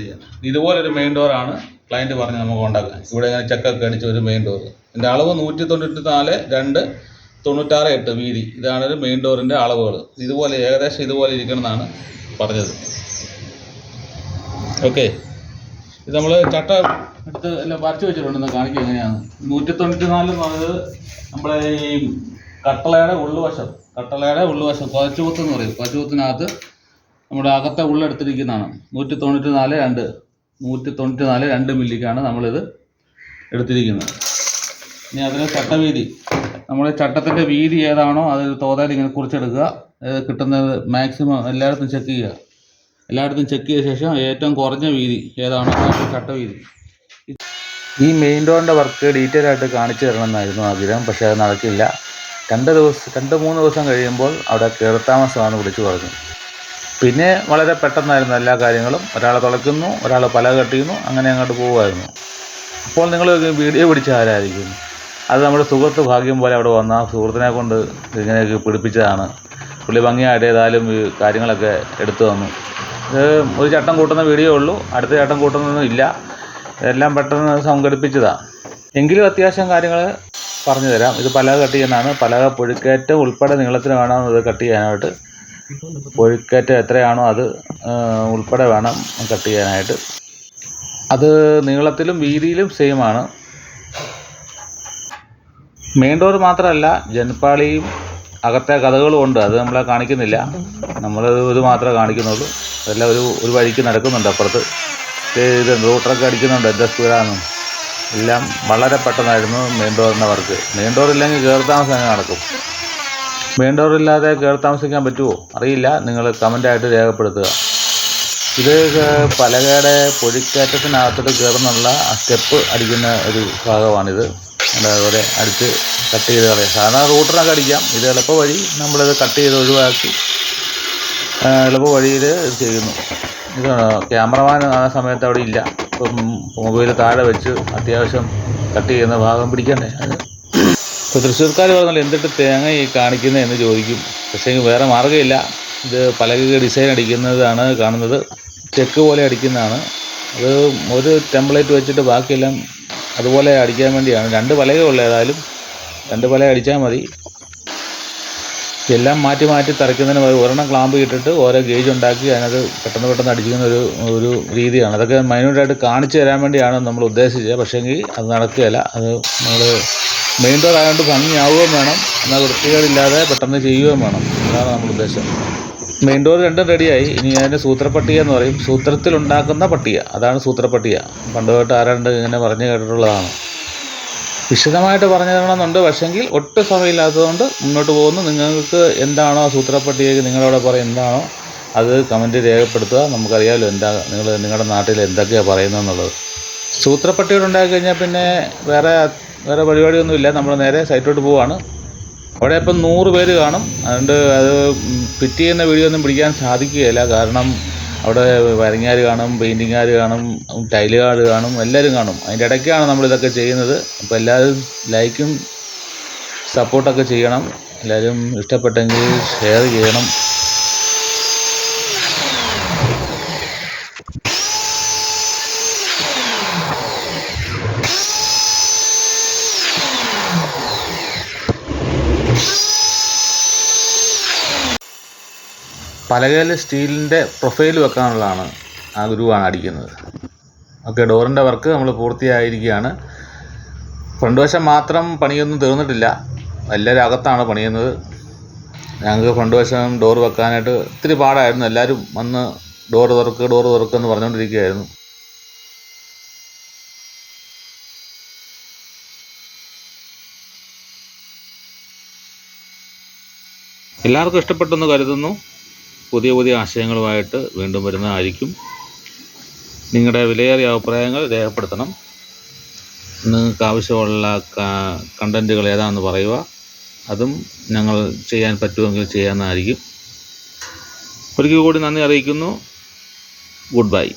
ചെയ്യാം. ഇതുപോലൊരു മെയിൻ ഡോറാണ് ക്ലയന്റ് പറഞ്ഞ് നമുക്ക് ഉണ്ടാക്കാൻ. ഇവിടെ ഇങ്ങനെ ചെക്കൊക്കെ അടിച്ച ഒരു മെയിൻ ഡോർ ഇതിന്റെ അളവ് നൂറ്റി തൊണ്ണൂറ്റി നാല് രണ്ട് തൊണ്ണൂറ്റാറ് എട്ട് വീതി. ഇതാണ് ഒരു മെയിൻ ഡോറിന്റെ അളവുകൾ. ഇതുപോലെ ഏകദേശം ഇതുപോലെ ഇരിക്കണമെന്നാണ് പറഞ്ഞത്. ഓക്കെ ഇത് നമ്മൾ ചട്ട എടുത്ത് എല്ലാം വരച്ച് വെച്ചിട്ടുണ്ടെന്ന് കാണിക്കുക എങ്ങനെയാണ്. നൂറ്റി തൊണ്ണൂറ്റി നാല് എന്ന് പറയുന്നത് നമ്മുടെ ഈ കട്ടളയുടെ ഉള്ളുവശം. കട്ടളയുടെ ഉള്ളുവശം. കൊച്ചുകുത്ത് എന്ന് പറയും. കൊച്ചുകുത്തിനകത്ത് നമ്മുടെ അകത്തെ ഉള്ളെടുത്തിരിക്കുന്നതാണ് നൂറ്റി തൊണ്ണൂറ്റി നാല് രണ്ട് നൂറ്റി തൊണ്ണൂറ്റി നാല് രണ്ട് മില്ലിക്കാണ് നമ്മളിത് എടുത്തിരിക്കുന്നത്. ഇനി അതിന് ചട്ടവീതി. നമ്മൾ ചട്ടത്തിന്റെ വീതി ഏതാണോ അത് തോതാൽ ഇങ്ങനെ കുറിച്ചെടുക്കുക. കിട്ടുന്നത് മാക്സിമം എല്ലായിടത്തും ചെക്ക് ചെയ്യുക. എല്ലായിടത്തും ചെക്ക് ചെയ്ത ശേഷം ഏറ്റവും കുറഞ്ഞ വീതി ഏതാണോ ചട്ടവീതി. ഈ മെയിൻ ഡോറിന്റെ വർക്ക് ഡീറ്റെയിൽ ആയിട്ട് കാണിച്ചു തരണമെന്നായിരുന്നു ആഗ്രഹം പക്ഷേ അത് നടക്കില്ല. രണ്ട് ദിവസം രണ്ട് മൂന്ന് ദിവസം കഴിയുമ്പോൾ അവിടെ കയറത്താമസമാണ് വിളിച്ചു പറഞ്ഞു. പിന്നെ വളരെ പെട്ടെന്നായിരുന്നു എല്ലാ കാര്യങ്ങളും. ഒരാൾ തുളയ്ക്കുന്നു ഒരാൾ പല കെട്ടിയുന്നു അങ്ങനെ അങ്ങോട്ട് പോകുമായിരുന്നു അപ്പോൾ നിങ്ങൾ വീഡിയോ പിടിച്ച ആരായിരിക്കും? അത് നമ്മുടെ സുഹൃത്ത് ഭാഗ്യം പോലെ അവിടെ വന്ന ആ സുഹൃത്തിനെ കൊണ്ട് ഇങ്ങനെയൊക്കെ പിടിപ്പിച്ചതാണ്. പുള്ളി ഭംഗിയായിട്ട് ഏതായാലും കാര്യങ്ങളൊക്കെ എടുത്തു തന്നു. ഇത് ഒരു ചട്ടം കൂട്ടുന്ന വീഡിയോ ഉള്ളൂ. അടുത്ത ചട്ടം കൂട്ടുന്നൊന്നും ഇല്ല. എല്ലാം പെട്ടെന്ന് സംഘടിപ്പിച്ചതാണ് എങ്കിലും അത്യാവശ്യം കാര്യങ്ങൾ പറഞ്ഞു തരാം ഇത് പലക കട്ട് പലക പുഴുക്കേറ്റം ഉൾപ്പെടെ നീളത്തിന് വേണം ഇത് കട്ട് ചെയ്യാനായിട്ട് പുഴുക്കയറ്റം എത്രയാണോ അത് ഉൾപ്പെടെ വേണം കട്ട് ചെയ്യാനായിട്ട്. അത് നീളത്തിലും വീതിയിലും സെയിം ആണ്. മെയിൻ ഡോർ മാത്രമല്ല ജനപ്പാളിയും അകത്തെ കഥകളും ഉണ്ട്. അത് നമ്മളെ കാണിക്കുന്നില്ല. നമ്മൾ ഇത് മാത്രമേ കാണിക്കുന്നുള്ളൂ. അതെല്ലാം ഒരു ഒരു വഴിക്ക് നടക്കുന്നുണ്ട് അപ്പുറത്ത്. ഇത് റൂട്ടറൊക്കെ അടിക്കുന്നുണ്ട് എന്താ സ്പീഡാണ് എല്ലാം വളരെ പെട്ടെന്നായിരുന്നു മെയിൻ ഡോറിന്റെ വർക്ക് മെയിൻ ഡോർ ഇല്ലെങ്കിൽ കയറി താമസം നടക്കും. ഇല്ലാതെ കയറി താമസിക്കാൻ പറ്റുമോ അറിയില്ല. നിങ്ങൾ കമന്റായിട്ട് രേഖപ്പെടുത്തുക. ഇത് പലകയുടെ പൊഴിക്കയറ്റത്തിനകത്തോട്ട് കയറുന്നുള്ള സ്റ്റെപ്പ് അടിക്കുന്ന ഒരു ഭാഗമാണിത്. അതുപോലെ അടിച്ച് കട്ട് ചെയ്ത് കളയാം സാധാരണ റൂട്ടറൊക്കെ അടിക്കാം. ഇത് എളുപ്പ വഴി നമ്മളിത് കട്ട് ചെയ്ത് ഒഴിവാക്കി എളുപ്പ വഴിയിൽ ചെയ്യുന്നു. ഇത് ക്യാമറമാൻ ആ സമയത്ത് അവിടെ ഇല്ല. ഇപ്പം മൊബൈൽ താഴെ വെച്ച് അത്യാവശ്യം കട്ട് ചെയ്യുന്ന ഭാഗം പിടിക്കണ്ടേ? അത് ഇപ്പോൾ തൃശ്ശൂർക്കാർ പറഞ്ഞാൽ എന്തിട്ട് തേങ്ങ ഈ കാണിക്കുന്നത് എന്ന് ചോദിക്കും. പക്ഷേ വേറെ മാർഗമില്ല. ഇത് പലക ഡിസൈൻ അടിക്കുന്നതാണ് കാണുന്നത്. ചെക്ക് പോലെ അടിക്കുന്നതാണ്. അത് ഒരു ടെംപ്ലേറ്റ് വെച്ചിട്ട് ബാക്കിയെല്ലാം അതുപോലെ അടിക്കാൻ വേണ്ടിയാണ്. രണ്ട് പലകയുള്ള ഏതായാലും. രണ്ട് പലക അടിച്ചാൽ മതി. എല്ലാം മാറ്റി മാറ്റി തറയ്ക്കുന്നതിന് ഒരെണ്ണം ക്ലാമ്പ് ഇട്ടിട്ട് ഓരോ ഗേജ് ഉണ്ടാക്കി അതിനകത്ത് പെട്ടെന്ന് പെട്ടെന്ന് അടിക്കുന്ന ഒരു ഒരു രീതിയാണ്. അതൊക്കെ മൈന്യൂട്ടായിട്ട് കാണിച്ചു തരാൻ വേണ്ടിയാണ് നമ്മൾ ഉദ്ദേശിച്ചത്. പക്ഷേങ്കിൽ അത് നടക്കുകയില്ല. അത് നമ്മൾ മെയിൻ റോഡ് ആയതുകൊണ്ട് ഭംഗിയാവുകയും വേണം. എന്നാൽ വൃത്തികേടില്ലാതെ പെട്ടെന്ന് ചെയ്യുകയും വേണം. അതാണ് നമ്മുടെ ഉദ്ദേശം. മെയിൻ ഡോർ രണ്ടും റെഡിയായി ഇനി അതിന്റെ സൂത്രപ്പട്ടിക എന്ന് പറയും. സൂത്രത്തിൽ ഉണ്ടാക്കുന്ന പട്ടിക. അതാണ് സൂത്രപ്പട്ടിക. പണ്ട് തൊട്ട് ആരാണ്ട് ഇങ്ങനെ പറഞ്ഞു കേട്ടിട്ടുള്ളതാണ്. വിശദമായിട്ട് പറഞ്ഞു തരണമെന്നുണ്ട്. പക്ഷെങ്കിൽ ഒട്ടും സമയമില്ലാത്തതുകൊണ്ട് മുന്നോട്ട് പോകുന്നു. നിങ്ങൾക്ക് എന്താണോ ആ സൂത്രപ്പട്ടികയ്ക്ക് നിങ്ങളവിടെ പറയും എന്താണോ അത് കമന്റ് രേഖപ്പെടുത്തുക. നമുക്കറിയാമല്ലോ എന്താ നിങ്ങൾ നിങ്ങളുടെ നാട്ടിൽ എന്തൊക്കെയാണ് പറയുന്നത് എന്നുള്ളത് സൂത്രപ്പട്ടികൾ ഉണ്ടാക്കി കഴിഞ്ഞാൽ പിന്നെ വേറെ വേറെ പരിപാടിയൊന്നുമില്ല നമ്മൾ നേരെ സൈറ്റിലോട്ട് പോവാണ്. അവിടെ ഇപ്പം നൂറ് പേര് കാണും. അതുകൊണ്ട് അത് ഫിറ്റ് ചെയ്യുന്ന വീഡിയോ ഒന്നും പിടിക്കാൻ സാധിക്കുകയില്ല. കാരണം അവിടെ വരങ്ങാർ കാണും പെയിന്റിങ്ങുകാർ കാണും ടൈലുകാർ കാണും എല്ലാവരും കാണും. അതിന്റെ ഇടയ്ക്കാണ് നമ്മളിതൊക്കെ ചെയ്യുന്നത്. അപ്പോൾ എല്ലാവരും ലൈക്കും സപ്പോർട്ടൊക്കെ ചെയ്യണം. എല്ലാവരും ഇഷ്ടപ്പെട്ടെങ്കിൽ ഷെയർ ചെയ്യണം. പലകയിൽ സ്റ്റീലിന്റെ പ്രൊഫൈൽ വെക്കാനുള്ളതാണ് ആ ഗുരുവാണ് അടിക്കുന്നത്. ഓക്കെ ഡോറിന്റെ വർക്ക് നമ്മൾ പൂർത്തിയായിരിക്കുകയാണ്. ഫ്രണ്ട് വശം മാത്രം പണിയൊന്നും തീർന്നിട്ടില്ല. എല്ലാവരും അകത്താണ് പണിയുന്നത്. ഞങ്ങൾക്ക് ഫ്രണ്ട് വശം ഡോർ വെക്കാനായിട്ട് ഒത്തിരി പാടായിരുന്നു. എല്ലാവരും വന്ന് ഡോർ തുറക്ക് ഡോർ തുറക്ക് എന്ന് പറഞ്ഞുകൊണ്ടിരിക്കുകയായിരുന്നു. എല്ലാവർക്കും ഇഷ്ടപ്പെട്ടെന്ന് കരുതുന്നു. പുതിയ പുതിയ ആശയങ്ങളുമായിട്ട് വീണ്ടും വരുന്നതായിരിക്കും. നിങ്ങളുടെ വിലയേറിയ അഭിപ്രായങ്ങൾ രേഖപ്പെടുത്തണം. നിങ്ങൾക്ക് ആവശ്യമുള്ള കണ്ടന്റുകൾ ഏതാണെന്ന് പറയുക. അതും ഞങ്ങൾ ചെയ്യാൻ പറ്റുമെങ്കിൽ ചെയ്യാമെന്നായിരിക്കും ഒരിക്കൽ കൂടി നന്ദി അറിയിക്കുന്നു. Good bye